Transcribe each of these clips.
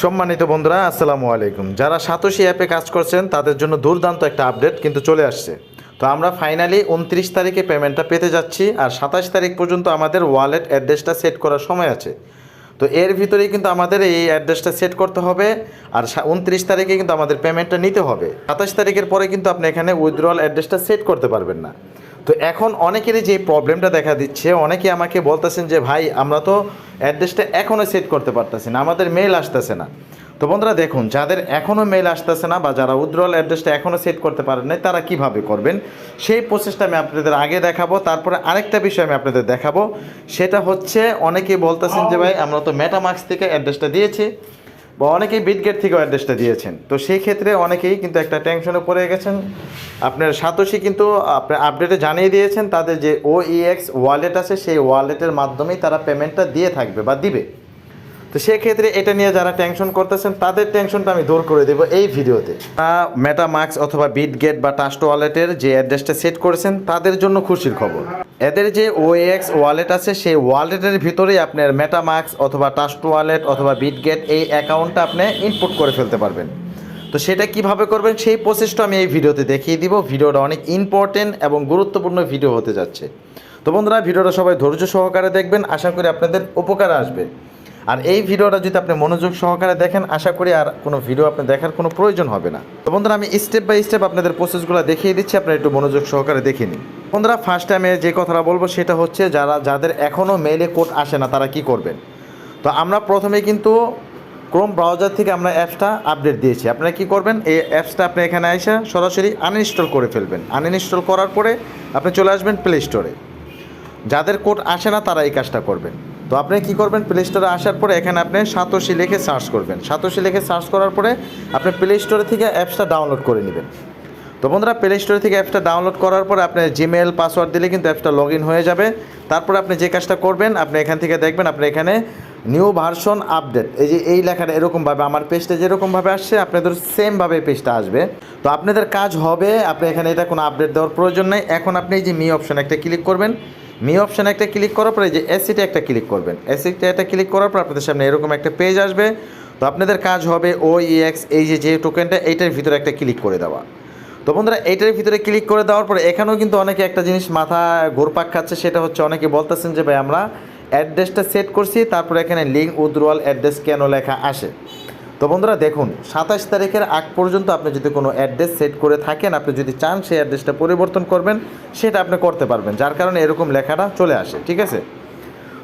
সম্মানিত বন্ধুরা, আসসালামু আলাইকুম। যারা সাতোশি অ্যাপে কাজ করছেন, তাদের জন্য দুর্দান্ত একটা আপডেট কিন্তু চলে আসছে। তো আমরা ফাইনালি উনত্রিশ তারিখে পেমেন্টটা পেতে যাচ্ছি, আর সাতাশ তারিখ পর্যন্ত আমাদের ওয়ালেট অ্যাড্রেসটা সেট করার সময় আছে। তো এর ভিতরেই কিন্তু আমাদের এই অ্যাড্রেসটা সেট করতে হবে, আর উনত্রিশ তারিখে কিন্তু আমাদের পেমেন্টটা নিতে হবে। সাতাশ তারিখের পরে কিন্তু আপনি এখানে উইথড্রল অ্যাড্রেসটা সেট করতে পারবেন না। তো এখন অনেকেরই যে প্রবলেমটা দেখা দিচ্ছে অনেকে আমাকে বলতেছেন যে, ভাই, আমরা তো অ্যাড্রেসটা এখনও সেট করতে পারতেছি না, আমাদের মেল আসতেছে না। তো বন্ধুরা দেখুন, যাদের এখনও মেল আসতেছে না বা যারা উইথড্রল অ্যাড্রেসটা এখনও সেট করতে পারেন নাই, তারা কীভাবে করবেন? সেই প্রসেসটা আমি আপনাদের আগে দেখাবো, তারপরে আরেকটা বিষয় আমি আপনাদের দেখাবো। সেটা হচ্ছে, অনেকেই বলতেছেন যে ভাই, আমরা তো মেটামার্কস থেকে অ্যাড্রেসটা দিয়েছি। বা অনেকেই বিটগেট থেকেও অ্যাড্রেসটা দিয়েছেন। তো সেই ক্ষেত্রে অনেকেই কিন্তু একটা টেনশনে পড়ে গেছেন। আপনার সাতোশি কিন্তু আপনার আপডেটে জানিয়ে দিয়েছেন, তাদের যে ও ইএক্স ওয়ালেট আছে, সেই ওয়ালেটের মাধ্যমেই তারা পেমেন্টটা দিয়ে থাকবে বা দিবে। তো সেক্ষেত্রে এটা নিয়ে যারা টেনশন করতেছেন, তাদের টেনশনটা আমি দূর করে দেবো এই ভিডিওতে। মেটামাক্স অথবা বিটগেট বা টাস্ট ওয়ালেটের যে অ্যাড্রেসটা সেট করেছেন, তাদের জন্য খুশির খবর। এদের যে ওএক্স ওয়ালেট আছে, সেই ওয়ালেটের ভিতরেই আপনার মেটামাক্স অথবা টাস্ট ওয়ালেট অথবা বিটগেট এই অ্যাকাউন্টটা আপনি ইনপুট করে ফেলতে পারবেন। তো সেটা কীভাবে করবেন, সেই প্রসেসটা আমি এই ভিডিওতে দেখিয়ে দিব। ভিডিওটা অনেক ইম্পর্টেন্ট এবং গুরুত্বপূর্ণ ভিডিও হতে যাচ্ছে। তো বন্ধুরা, ভিডিওটা সবাই ধৈর্য সহকারে দেখবেন, আশা করি আপনাদের উপকার আসবে। আর এই ভিডিওটা যদি আপনি মনোযোগ সহকারে দেখেন, আশা করি আর কোনো ভিডিও আপনি দেখার কোনো প্রয়োজন হবে না। তো বন্ধুরা, আমি স্টেপ বাই স্টেপ আপনাদের প্রসেসগুলো দেখিয়ে দিচ্ছি, আপনারা একটু মনোযোগ সহকারে দেখে নিন। বন্ধুরা ফার্স্ট টাইমে যে কথাটা বলব সেটা হচ্ছে যারা, যাদের এখনও মেলে কোড আসে না, তারা কি করবেন? তো আমরা প্রথমে কিন্তু ক্রোম ব্রাউজার থেকে আমরা অ্যাপসটা আপডেট দিয়েছি। আপনারা কি করবেন? এই অ্যাপসটা আপনি এখানে এসে সরাসরি আনইনস্টল করে ফেলবেন। আনইনস্টল করার পরে আপনি চলে আসবেন প্লে স্টোরে যাদের কোড আসে না, তারা এই কাজটা করবেন। তো আপনি কি করবেন? প্লে স্টোরে আসার পরে এখানে আপনি সাতোশি লিখে সার্চ করবেন। সাতোশি লিখে সার্চ করার পরে আপনি প্লে স্টোরে থেকে অ্যাপসটা ডাউনলোড করে নেবেন। তো বন্ধুরা প্লে স্টোর থেকে অ্যাপসটা ডাউনলোড করার পর আপনি জিমেল পাসওয়ার্ড দিলে কিন্তু অ্যাপসটা লগ হয়ে যাবে। তারপর আপনি যে কাজটা করবেন, আপনি এখান থেকে দেখবেন আপনি এখানে নিউ ভার্সন আপডেট এই যে এই লেখাটা এরকমভাবে, আমার পেজটা যেরকমভাবে আসছে, আপনাদের সেমভাবে পেজটা আসবে। তো আপনাদের কাজ হবে, আপনি এখানে এটা কোনো আপডেট দেওয়ার প্রয়োজন নেই। এখন আপনি এই যে মি অপশন একটা ক্লিক করবেন। মি অপশানে একটা ক্লিক করার পরে এই যে এসিটা একটা ক্লিক করবেন। এসিতে একটা ক্লিক করার পর আপনাদের সামনে এরকম একটা পেজ আসবে। তো আপনাদের কাজ হবে ও ইএক্স এই যে যে টোকেনটা এইটার ভিতরে একটা ক্লিক করে দেওয়া। তো বন্ধুরা, এইটার ভিতরে ক্লিক করে দেওয়ার পরে এখানেও কিন্তু অনেকে একটা জিনিস মাথা ঘোরপাক খাচ্ছে, সেটা হচ্ছে অনেকে বলতেছেন যে, ভাই, আমরা অ্যাড্রেসটা সেট করছি, তারপরে এখানে লিঙ্ক উদ্রোয়াল অ্যাড্রেস কেন লেখা আসে? তো বন্ধুরা, দেখুন, সাতাশ তারিখের আগ পর্যন্ত আপনি যদি কোনো অ্যাড্রেস সেট করে থাকেন, আপনি যদি চান সেই অ্যাড্রেসটা পরিবর্তন করবেন, সেটা আপনি করতে পারবেন, যার কারণে এরকম লেখাটা চলে আসে, ঠিক আছে?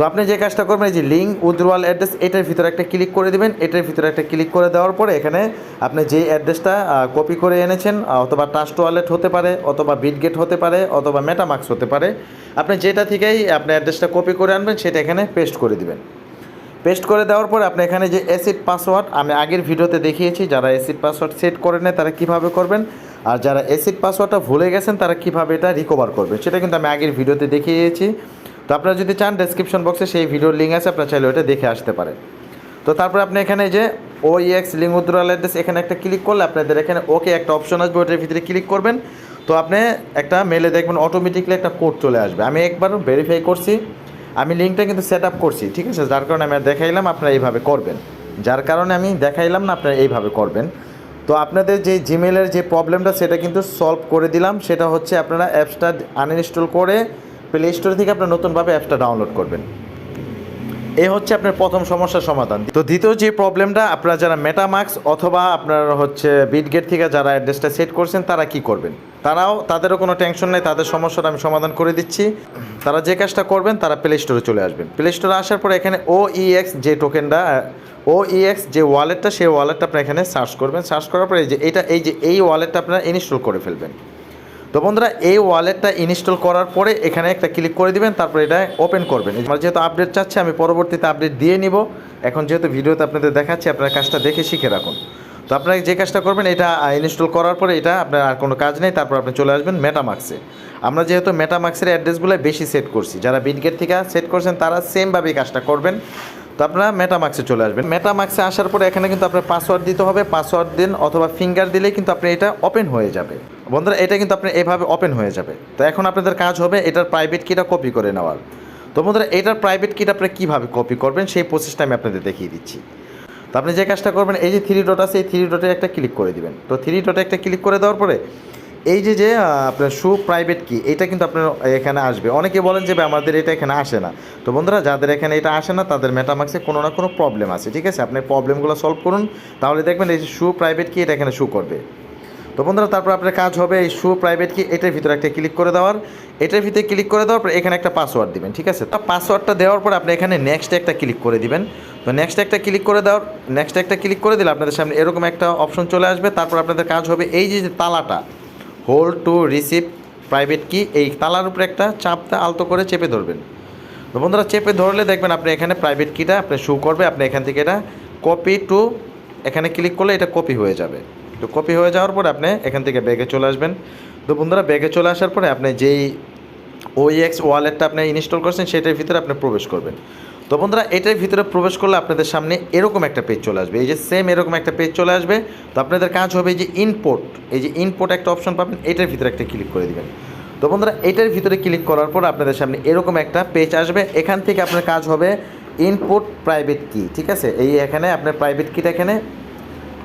তো আপনি যে কাজটা করবেন যে লিঙ্ক উইথড্রয়াল অ্যাড্রেস এটার ভিতরে একটা ক্লিক করে দিবেন। এটার ভিতরে একটা ক্লিক করে দেওয়ার পরে এখানে আপনি যে অ্যাড্রেসটা কপি করে এনেছেন অথবা ট্রাস্ট ওয়ালেট হতে পারে, অথবা বিটগেট হতে পারে, অথবা মেটামাক্স হতে পারে, আপনি যেটা থেকেই আপনি অ্যাড্রেসটা কপি করে আনবেন, সেটা এখানে পেস্ট করে দিবেন। পেস্ট করে দেওয়ার পর আপনি এখানে যে অ্যাসিড পাসওয়ার্ড আমি আগের ভিডিওতে দেখিয়েছি, যারা অ্যাসিড পাসওয়ার্ড সেট করে নেয়, তারা কীভাবে করবেন? আর যারা অ্যাসিড পাসওয়ার্ডটা ভুলে গেছেন, তারা কীভাবে এটা রিকভার করবে সেটা কিন্তু আমি আগের ভিডিওতে দেখিয়েছি। তো আপনারা যদি চান ডেসক্রিপশন বক্সে সেই ভিডিওর লিঙ্ক আছে, আপনারা চাইলে ওটা দেখে আসতে পারেন। তো তারপরে আপনি এখানে যে ও ইএক্স লিঙ্ক উদ্রাল অ্যাড্রেস এখানে একটা ক্লিক করলে আপনাদের এখানে ওকে একটা অপশন আসবে ওটার ভিতরে ক্লিক করবেন। তো আপনি একটা মেলে দেখবেন অটোমেটিকলি একটা কোড চলে আসবে। আমি একবার ভেরিফাই করছি, আমি লিঙ্কটা কিন্তু সেট আপ করছি, ঠিক আছে? যার কারণে আমি দেখাইলাম, আপনারা এইভাবে করবেন। যার কারণে আমি দেখাইলাম না, আপনারা এইভাবে করবেন। তো আপনাদের যে জিমেলের যে প্রবলেমটা সেটা কিন্তু সলভ করে দিলাম। সেটা হচ্ছে আপনারা অ্যাপসটা আনইনস্টল করে প্লে স্টোর থেকে আপনার নতুনভাবে অ্যাপসটা ডাউনলোড করবেন। এই হচ্ছে আপনার প্রথম সমস্যার সমাধান। তো দ্বিতীয় যে প্রবলেমটা আপনারা যারা মেটামাক্স অথবা আপনার হচ্ছে বিটগেট থেকে যারা অ্যাড্রেসটা সেট করছেন, তারা কি করবেন? তারাও, তাদেরও কোনো টেনশন নেই, তাদের সমস্যাটা আমি সমাধান করে দিচ্ছি। তারা যে কাজটা করবেন, তারা প্লে স্টোরে চলে আসবেন। প্লে স্টোরে আসার পরে এখানে ও ইএক্স যে টোকেনটা ও ইএক্স যে ওয়ালেটটা সেই ওয়ালেটটা আপনি এখানে সার্চ করবেন। সার্চ করার পরে এই যে, এটা, এই যে, এই ওয়ালেটটা আপনারা ইনস্টল করে ফেলবেন। তো বন্ধুরা, এই ওয়ালেটটা ইনস্টল করার পরে এখানে একটা ক্লিক করে দিবেন, তারপরে এটা ওপেন করবেন। আমার যেহেতু আপডেট চাচ্ছে, আমি পরবর্তীতে আপডেট দিয়ে নিব। এখন যেহেতু ভিডিওতে আপনাদের দেখাচ্ছি, আপনারা কাজটা দেখে শিখে রাখুন। তো আপনারা যে কাজটা করবেন, এটা ইনস্টল করার পরে এটা, আপনার আর কোনো কাজ নেই, তারপর আপনি চলে আসবেন মেটামাক্সে আমরা যেহেতু মেটামাক্সের অ্যাড্রেসগুলো বেশি সেট করছি, যারা বিটগেট থেকে সেট করছেন, তারা সেমভাবেই কাজটা করবেন। তো আপনারা মেটামাক্সে চলে আসবেন। মেটামাক্সে আসার পরে এখানে কিন্তু আপনার পাসওয়ার্ড দিতে হবে পাসওয়ার্ড দিন অথবা ফিঙ্গার দিলেই কিন্তু আপনি এটা ওপেন হয়ে যাবে। বন্ধুরা, এটা কিন্তু আপনি এভাবে ওপেন হয়ে যাবে। তো এখন আপনাদের কাজ হবে এটার প্রাইভেট কিটা কপি করে নেওয়ার। তো বন্ধুরা, এটার প্রাইভেট কিটা আপনি কীভাবে কপি করবেন সেই প্রসেসটা আমি আপনাদের দেখিয়ে দিচ্ছি। তো আপনি যে কাজটা করবেন, এই যে থ্রি ডট আছে, এই থ্রি ডটে একটা ক্লিক করে দিবেন। তো থ্রি ডটে একটা ক্লিক করে দেওয়ার পরে এই যে যে আপনার শু প্রাইভেট কি এটা কিন্তু আপনার এখানে আসবে। অনেকে বলেন যে আমাদের এটা এখানে আসে না। তো বন্ধুরা, যাদের এখানে এটা আসে না, তাদের মেটামাক্সে কোনো না কোনো প্রবলেম আছে, ঠিক আছে? আপনি প্রবলেমগুলো সলভ করুন, তাহলে দেখবেন এই যে শু প্রাইভেট কি এটা এখানে শু করবে। তো বন্ধুরা, তারপর আপনার কাজ হবে এই শু প্রাইভেট কি এটার ভিতরে একটা ক্লিক করে দেওয়ার। এটার ভিতরে ক্লিক করে দেওয়ার পর এখানে একটা পাসওয়ার্ড দিবেন, ঠিক আছে? তা পাসওয়ার্ডটা দেওয়ার পর আপনি এখানে নেক্সট একটা ক্লিক করে দিবেন। তো নেক্সট একটা ক্লিক করে দেওয়ার নেক্সট একটা ক্লিক করে দিলে আপনাদের সামনে এরকম একটা অপশন চলে আসবে। তারপর আপনাদের কাজ হবে এই যে যে তালাটা। হোল্ড টু রিসিভ প্রাইভেট কি এই তালার উপরে একটা চাপটা আলতো করে চেপে ধরবেন। তো বন্ধুরা, চেপে ধরলে দেখবেন আপনি এখানে প্রাইভেট কিটা আপনি শু করবে, আপনি এখান থেকে এটা কপি টু এখানে ক্লিক করলে এটা কপি হয়ে যাবে। তো কপি হয়ে যাওয়ার পরে আপনি এখান থেকে ব্যাগে চলে আসবেন। তো বন্ধুরা ব্যাগে চলে আসার পরে আপনি যেই ওই এক্স ওয়ালেটটা আপনি ইনস্টল করছেন, সেটার ভিতরে আপনি প্রবেশ করবেন। তো বন্ধুরা, এটার ভিতরে প্রবেশ করলে আপনাদের সামনে এরকম একটা পেজ চলে আসবে। এই যে সেম এরকম একটা পেজ চলে আসবে। তো আপনাদের কাজ হবে যে ইনপোর্ট এই যে ইনপোর্ট একটা অপশন পাবেন, এটার ভিতরে একটা ক্লিক করে দেবেন। তো বন্ধুরা, এটার ভিতরে ক্লিক করার পর আপনাদের সামনে এরকম একটা পেজ আসবে। এখান থেকে আপনার কাজ হবে ইনপুট প্রাইভেট কি ঠিক আছে? এই এখানে আপনার প্রাইভেট কিটা এখানে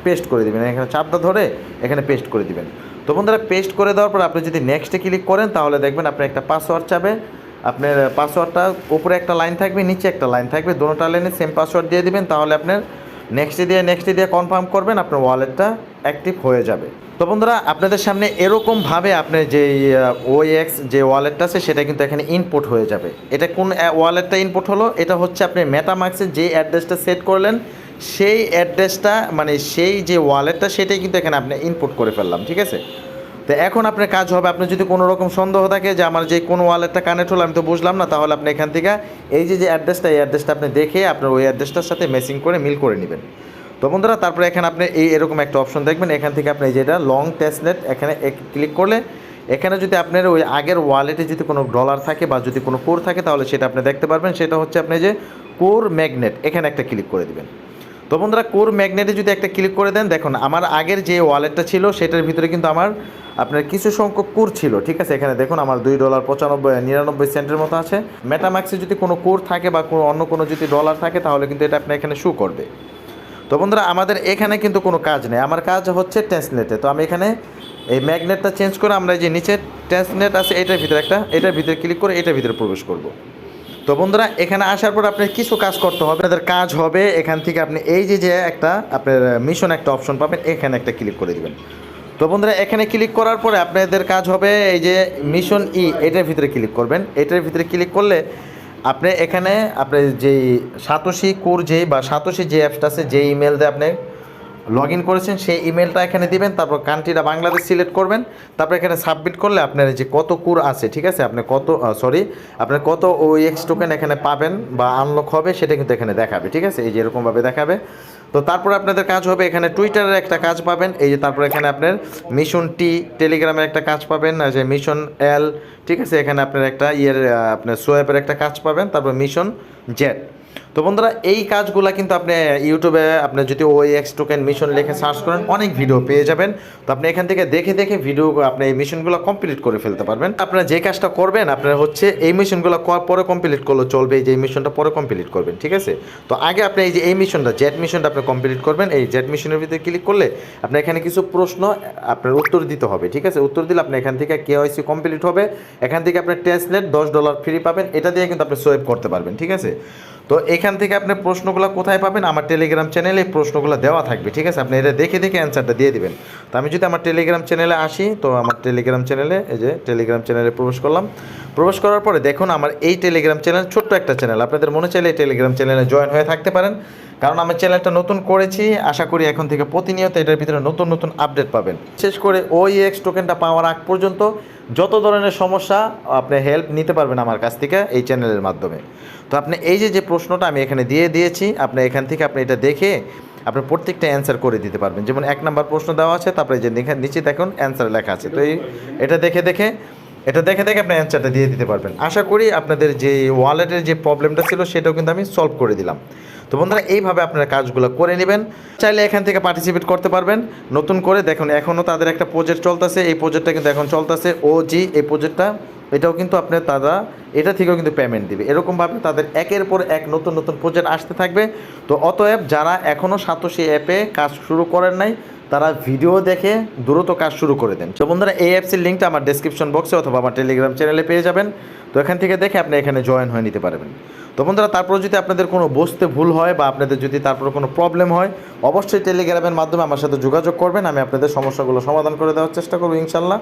পেস্ট করে দিবেন। এখানে চাপটা ধরে এখানে পেস্ট করে দিবেন। তো বন্ধুরা পেস্ট করে দেওয়ার পর আপনি যদি নেক্সটে ক্লিক করেন, তাহলে দেখবেন আপনার একটা পাসওয়ার্ড চাবে আপনার পাসওয়ার্ডটা উপরে একটা লাইন থাকবে, নিচে একটা লাইন থাকবে দুটোটা লাইনে সেম পাসওয়ার্ড দিয়ে দিবেন, তাহলে আপনার নেক্সটে দিয়ে নেক্সটে দিয়ে কনফার্ম করবেন, আপনার ওয়ালেটটা অ্যাক্টিভ হয়ে যাবে। তো বন্ধুরা, আপনাদের সামনে এরকমভাবে আপনার যে ওএক্স যে ওয়ালেটটা আছে, সেটা কিন্তু এখানে ইনপুট হয়ে যাবে। এটা কোন ওয়ালেটটা ইনপুট হলো? এটা হচ্ছে আপনি মেটামার্ক্সের যে অ্যাড্রেসটা সেট করলেন, সেই অ্যাড্রেসটা মানে সেই যে ওয়ালেটটা সেটাই কিন্তু এখানে আপনি ইনপুট করে ফেললাম, ঠিক আছে? তো এখন আপনার কাজ হবে, আপনার যদি কোনো রকম সন্দেহ থাকে যে আমার যে কোন ওয়ালেটটা কানেক্ট হলো, আমি তো বুঝলাম না, তাহলে আপনি এখান থেকে এই যে যে অ্যাড্রেসটা, এই অ্যাড্রেসটা আপনি দেখে আপনার ওই অ্যাড্রেসটার সাথে মেসিং করে মিল করে নেবেন। তো বন্ধুরা, তারপরে এখানে আপনি এই এরকম একটা অপশন দেখবেন, এখান থেকে আপনি যেটা লং টেস্টনেট এখানে ক্লিক করলে, এখানে যদি আপনার ওই আগের ওয়ালেটে যদি কোনো ডলার থাকে বা যদি কোনো কোর থাকে, তাহলে সেটা আপনি দেখতে পারবেন, সেটা হচ্ছে আপনি যে কোর ম্যাগনেট এখানে একটা ক্লিক করে দেবেন। তো বন্ধুরা কোর ম্যাগনেটে যদি একটা ক্লিক করে দেন, দেখুন, আমার আগের যে ওয়ালেটটা ছিল, সেটার ভিতরে কিন্তু আমার আপনার কিছু সংখ্যক কোর ছিল, ঠিক আছে? এখানে দেখুন, আমার দুই ডলার পঁচানব্বই, নিরানব্বই সেন্টের মতো আছে। মেটামাক্সে যদি কোনো কোর থাকে বা কোনো অন্য কোনো যদি ডলার থাকে, তাহলে কিন্তু এটা আপনার এখানে শু করবে। তো বন্ধুরা, আমাদের এখানে কিন্তু কোনো কাজ নেই। আমার কাজ হচ্ছে ট্যান্সনেটে তো আমি এখানে এই ম্যাগনেটটা চেঞ্জ করে আমরা যে নিচে ট্যান্সনেট আছে, এটার ভিতরে একটা, এটার ভিতরে ক্লিক করে এটার ভিতরে প্রবেশ করব। তো বন্ধুরা, এখানে আসার পর আপনার কিছু কাজ করতে হবে। আপনাদের কাজ হবে, এখান থেকে আপনি এই যে যে একটা আপনার মিশন একটা অপশন পাবেন, এখানে একটা ক্লিক করে দিবেন। তো বন্ধুরা, এখানে ক্লিক করার পরে আপনাদের কাজ হবে এই যে মিশন ই এটার ভিতরে ক্লিক করবেন। এটার ভিতরে ক্লিক করলে আপনি এখানে আপনি যেই সাতোশি কোর যেই বা সাতোশি যে অ্যাপসটা আছে যে ইমেল দিয়ে আপনি লগ ইন করেছেন, সেই ইমেলটা এখানে দিবেন, তারপর কান্ট্রিটা বাংলাদেশ সিলেক্ট করবেন। তারপর এখানে সাবমিট করলে আপনার যে কত কুর আছে, ঠিক আছে? আপনি কত সরি আপনার কত ওই এক্স টোকেন এখানে পাবেন বা আনলক হবে, সেটা কিন্তু এখানে দেখাবে, ঠিক আছে? এই যে এরকমভাবে দেখাবে। তো তারপর আপনাদের কাজ হবে, এখানে টুইটারের একটা কাজ পাবেন, এই যে তারপর এখানে আপনার মিশন টি টেলিগ্রামের একটা কাজ পাবেন যে মিশন এল ঠিক আছে, এখানে আপনার একটা ইয়ের আপনার সোয়েপের একটা কাজ পাবেন, তারপর মিশন জেড তো বন্ধুরা, এই কাজগুলো কিন্তু আপনি ইউটিউবে আপনি যদি ওই এক্স টোকেন মিশন লিখে সার্চ করেন, অনেক ভিডিও পেয়ে যাবেন। তো আপনি এখান থেকে দেখে দেখে ভিডিও আপনি এই মিশনগুলো কমপ্লিট করে ফেলতে পারবেন। আপনারা যে কাজটা করবেন, আপনার হচ্ছে এই মিশনগুলো পরে কমপ্লিট করলে চলবে যে মিশনটা পরে কমপ্লিট করবেন, ঠিক আছে? তো আগে আপনি এই যে এই মিশনটা জেট মিশনটা আপনি কমপ্লিট করবেন, এই জেট মিশনের ভিতরে ক্লিক করলে আপনি এখানে কিছু প্রশ্ন আপনার উত্তর দিতে হবে, ঠিক আছে? উত্তর দিলে আপনি এখান থেকে কে কেওয়াইসি কমপ্লিট হবে। এখান থেকে আপনার ট্রান্সলেট দশ ডলার ফ্রি পাবেন, এটা দিয়ে কিন্তু আপনি সোয়েব করতে পারবেন, ঠিক আছে? তো এখান থেকে আপনি প্রশ্নগুলো কোথায় পাবেন? আমার টেলিগ্রাম চ্যানেলে এই প্রশ্নগুলো দেওয়া থাকবে, ঠিক আছে? আপনি এটা দেখে দেখে অ্যান্সারটা দিয়ে দিবেন। তো আমি যদি আমার টেলিগ্রাম চ্যানেলে আসি, তো আমার টেলিগ্রাম চ্যানেলে এই যে টেলিগ্রাম চ্যানেলে প্রবেশ করলাম। প্রবেশ করার পরে দেখুন, আমার এই টেলিগ্রাম চ্যানেল ছোট্ট একটা চ্যানেল আপনাদের মনে চাইলে এই টেলিগ্রাম চ্যানেলে জয়েন হয়ে থাকতে পারেন। কারণ আমার চ্যানেলটা নতুন করেছি, আশা করি এখন থেকে প্রতিনিয়ত এটার ভিতরে নতুন নতুন আপডেট পাবেন। বিশেষ করে ওই এক্স টোকেনটা পাওয়ার আগ পর্যন্ত যত ধরনের সমস্যা আপনি হেল্প নিতে পারবেন আমার কাছ থেকে এই চ্যানেলের মাধ্যমে। তো আপনি এই যে যে প্রশ্নটা আমি এখানে দিয়ে দিয়েছি, আপনি এখান থেকে আপনি এটা দেখে আপনি প্রত্যেকটা অ্যান্সার করে দিতে পারবেন। যেমন এক নাম্বার প্রশ্ন দেওয়া আছে, তারপরে যে নিচে দেখুন অ্যান্সার লেখা আছে। তো এই এটা দেখে দেখে, এটা দেখে দেখে আপনি অ্যান্সারটা দিয়ে দিতে পারবেন। আশা করি আপনাদের যে ওয়ালেটের যে প্রবলেমটা ছিল, সেটাও কিন্তু আমি সলভ করে দিলাম। তো বন্ধুরা, এইভাবে আপনারা কাজগুলো করে নেবেন। চাইলে এখান থেকে পার্টিসিপেট করতে পারবেন। নতুন করে দেখুন, এখনও তাদের একটা প্রজেক্ট চলতেছে। এই প্রজেক্টটা কিন্তু এখন চলতেছে। ও জি এই প্রজেক্টটা এটাও কিন্তু আপনার তারা, এটা থেকেও কিন্তু পেমেন্ট দিবে। এরকমভাবে তাদের একের পর এক নতুন নতুন প্রজেক্ট আসতে থাকবে। তো অতএব যারা এখনও সাতোশি অ্যাপে কাজ শুরু করেন নাই তারা ভিডিও দেখে দ্রুত কাজ শুরু করে দেন। তো বন্ধুরা, এই অ্যাপসের লিঙ্কটা আমার ডেসক্রিপশন বক্সে অথবা আমার টেলিগ্রাম চ্যানেলে পেয়ে যাবেন। তো এখান থেকে দেখে আপনি এখানে জয়েন হয়ে নিতে পারবেন। তো বন্ধুরা, তারপর যদি আপনাদের কোনো বসতে ভুল হয় বা আপনাদের যদি তারপর কোনো প্রবলেম হয়, অবশ্যই টেলিগ্রামের মাধ্যমে আমার সাথে যোগাযোগ করবেন। আমি আপনাদের সমস্যাগুলো সমাধান করে দেওয়ার চেষ্টা করব ইনশাল্লাহ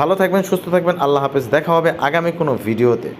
ভালো থাকবেন, সুস্থ থাকবেন। আল্লাহ হাফেজ। দেখা হবে আগামী কোনো ভিডিওতে।